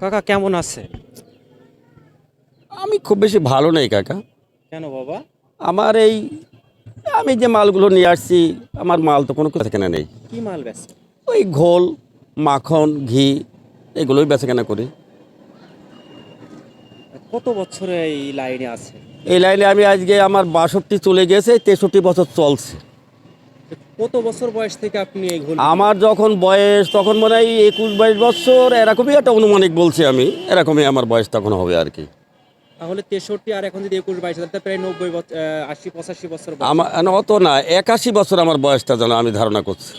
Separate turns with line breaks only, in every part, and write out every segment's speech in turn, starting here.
কাকা কেমন আছে?
আমি খুব বেশি ভালো নেই কাকা।
কেন বাবা?
আমার এই আমি যে মালগুলো নিয়ে আসছি আমার মাল তো কোনো কিছু কেনা নেই।
কি মাল বেচে?
ওই ঘোল মাখন ঘি এগুলোই বেচা কেনা করি।
কত বছরে এই লাইনে আছে?
এই লাইনে আমি আজকে আমার বাষট্টি চলে গেছে তেষট্টি বছর চলছে।
কত বছর বয়স থেকে আপনি এই ঘোল
আমার যখন বয়স তখন মনে হয় একুশ বাইশ বছর এরকমই একটা অনুমানিক বলছি আমি এরকমই আমার বয়স তখন হবে আর কি।
তাহলে তেষট্টি আর এখন যদি একুশ বাইশ তাহলে প্রায় নব্বই বছর আশি পঁচাশি বছর
আমার না, অত না একাশি বছর আমার বয়সটা যেন আমি ধারণা করছি।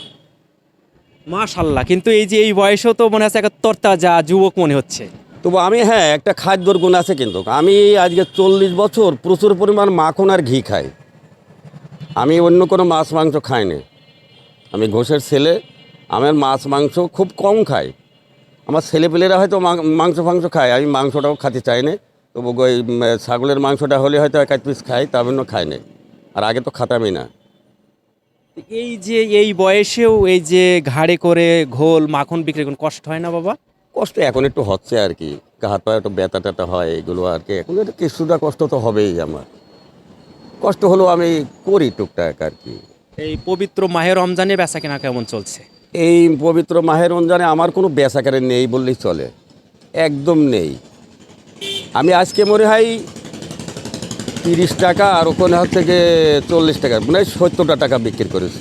মাশাল্লাহ কিন্তু এই যে এই বয়সেও তো মনে হচ্ছে একটা তরতাজা যুবক মনে হচ্ছে।
তবু আমি হ্যাঁ একটা খাদ্যর গুণ আছে কিন্তু। আমি আজকে চল্লিশ বছর প্রচুর পরিমাণ মাখন আর ঘি খাই। আমি অন্য কোনো মাছ মাংস খাই না আমি ঘোষের ছেলে আমার মাছ মাংস খুব কম খাই। আমার ছেলেপেলেরা হয়তো মাং- মাংস ফাংস খায় আমি মাংসটাও খেতে চাই না। তবু ওই ছাগলের মাংসটা হলে হয়তো এক এক পিস খাই তার জন্য খাই না। আর আগে তো খাতামই না।
এই যে এই বয়সেও এই যে ঘাড়ে করে ঘোল মাখন বিক্রি করুন কষ্ট হয় না বাবা?
কষ্ট এখন একটু হচ্ছে আর কি। হাত পায়ে একটু ব্যথা ট্যাথা হয় এগুলো আর কি। এখন একটু কিছুটা কষ্ট তো হবেই আমার। কষ্ট হলেও আমি করি টুকটাক আর কি।
এই পবিত্র মাহের রমজানে বেচা কেনা কেমন চলছে?
এই পবিত্র মাহের রমজানে আমার কোনো বেচাকারে নেই বললেই চলে। একদম নেই। আমি আজকে মনে হয় তিরিশ টাকা আর ওখানে হচ্ছে গিয়ে চল্লিশ টাকা মানে সত্তরটা টাকা বিক্রি করেছি।